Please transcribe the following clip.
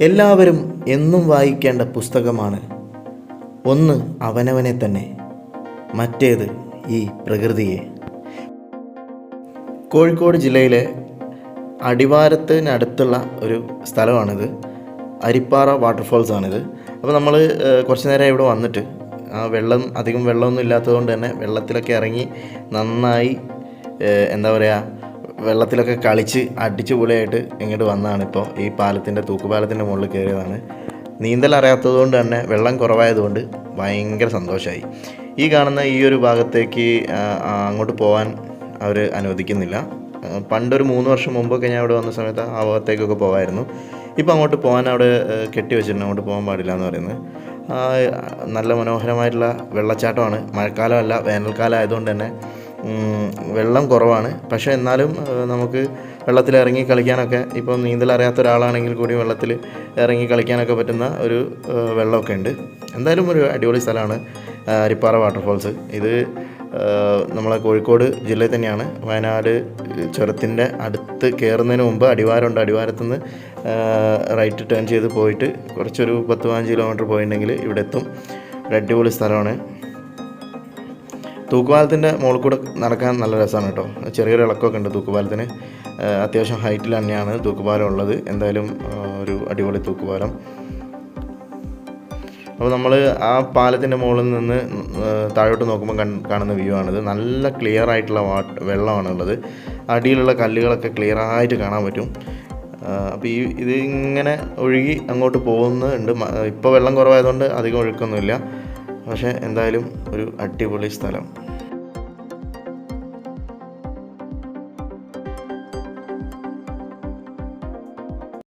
എല്ലാവരും എന്നും വായിക്കേണ്ട പുസ്തകമാണ്. ഒന്ന് അവനവനെ തന്നെ മറ്റേത് ഈ പ്രകൃതിയെ. കോഴിക്കോട് ജില്ലയിലെ അടിവാരത്തിനടുത്തുള്ള ഒരു സ്ഥലമാണിത്. അരിപ്പാറ വാട്ടർഫോൾസ് ആണിത്. അപ്പോൾ നമ്മൾ കുറച്ച് നേരം ഇവിടെ വന്നിട്ട് ആ വെള്ളം അധികം വെള്ളമൊന്നും ഇല്ലാത്തതുകൊണ്ട് തന്നെ വെള്ളത്തിലൊക്കെ ഇറങ്ങി നന്നായി എന്താ പറയുക വെള്ളത്തിലൊക്കെ കളിച്ച് അടിച്ചു പൊളിയായിട്ട് ഇങ്ങോട്ട് വന്നതാണ് ഇപ്പോൾ. ഈ പാലത്തിന്റെ തൂക്കുപാലത്തിന്റെ മുകളിൽ കയറിയതാണ്. നീന്തൽ അറിയാത്തതുകൊണ്ട് തന്നെ വെള്ളം കുറവായതുകൊണ്ട് ഭയങ്കര സന്തോഷമായി ഈ കാണുന്ന ഈ ഒരു ഭാഗത്തേക്ക് അങ്ങോട്ട് പോകാൻ അവർ അനുവദിക്കുന്നില്ല. പണ്ടൊരു മൂന്ന് വർഷം മുമ്പൊക്കെ ഞാൻ ഇവിടെ വന്ന സമയത്ത് ആ ഭാഗത്തേക്കൊക്കെ പോകാമായിരുന്നു ഇപ്പോൾ അങ്ങോട്ട് പോകാൻ അവിടെ കെട്ടിവെച്ചിട്ടുണ്ട് കെട്ടി വെച്ചിട്ടുണ്ട്. അങ്ങോട്ട് പോകാൻ പാടില്ല എന്ന് പറയുന്നത്. നല്ല മനോഹരമായിട്ടുള്ള വെള്ളച്ചാട്ടമാണ്. മഴക്കാലമല്ല വേനൽക്കാലം ആയതുകൊണ്ട് തന്നെ വെള്ളം കുറവാണ്. പക്ഷേ എന്നാലും നമുക്ക് വെള്ളത്തിൽ ഇറങ്ങി കളിക്കാനൊക്കെ ഇപ്പം നീന്തൽ അറിയാത്ത ഒരാളാണെങ്കിൽ കൂടി വെള്ളത്തിൽ ഇറങ്ങി കളിക്കാനൊക്കെ പറ്റുന്ന ഒരു വെള്ളമൊക്കെ ഉണ്ട്. എന്തായാലും ഒരു അടിപൊളി സ്ഥലമാണ് അരിപ്പാറ വാട്ടർഫോൾസ്. ഇത് നമ്മളെ കോഴിക്കോട് ജില്ലയിൽ തന്നെയാണ്. വയനാട് ചുരത്തിന്റെ അടുത്ത് കയറുന്നതിന് മുമ്പ് അടിവാരമുണ്ട്. അടിവാരത്തുനിന്ന് റൈറ്റ് ടേൺ ചെയ്ത് പോയിട്ട് കുറച്ചൊരു പത്ത് പതിനഞ്ച് കിലോമീറ്റർ പോയിട്ടുണ്ടെങ്കിൽ ഇവിടെ എത്തും ഒരു അടിപൊളി സ്ഥലമാണ്. തൂക്കുപാലത്തിന്റെ മുകളിൽ കൂടെ നടക്കാൻ നല്ല രസമാണ് കേട്ടോ. ചെറിയൊരു ഇളക്കമൊക്കെ ഉണ്ട് തൂക്കുപാലത്തിന്. അത്യാവശ്യം ഹൈറ്റിൽ തന്നെയാണ് തൂക്കുപാലം ഉള്ളത്. എന്തായാലും ഒരു അടിപൊളി തൂക്കുപാലം. അപ്പോൾ നമ്മൾ ആ പാലത്തിന്റെ മുകളിൽ നിന്ന് താഴോട്ട് നോക്കുമ്പോൾ കാണുന്ന വ്യൂ ആണിത്. നല്ല ക്ലിയർ ആയിട്ടുള്ള വാട്ട് വെള്ളമാണ് ഉള്ളത്. അടിയിലുള്ള കല്ലുകളൊക്കെ ക്ലിയർ ആയിട്ട് കാണാൻ പറ്റും. അപ്പോൾ ഈ ഇത് ഇങ്ങനെ ഒഴുകി അങ്ങോട്ട് പോകുന്നുണ്ട്. ഇപ്പോൾ വെള്ളം കുറവായതുകൊണ്ട് അധികം ഒഴുക്കൊന്നുമില്ല. പക്ഷേ എന്തായാലും ഒരു അടിപൊളി സ്ഥലം.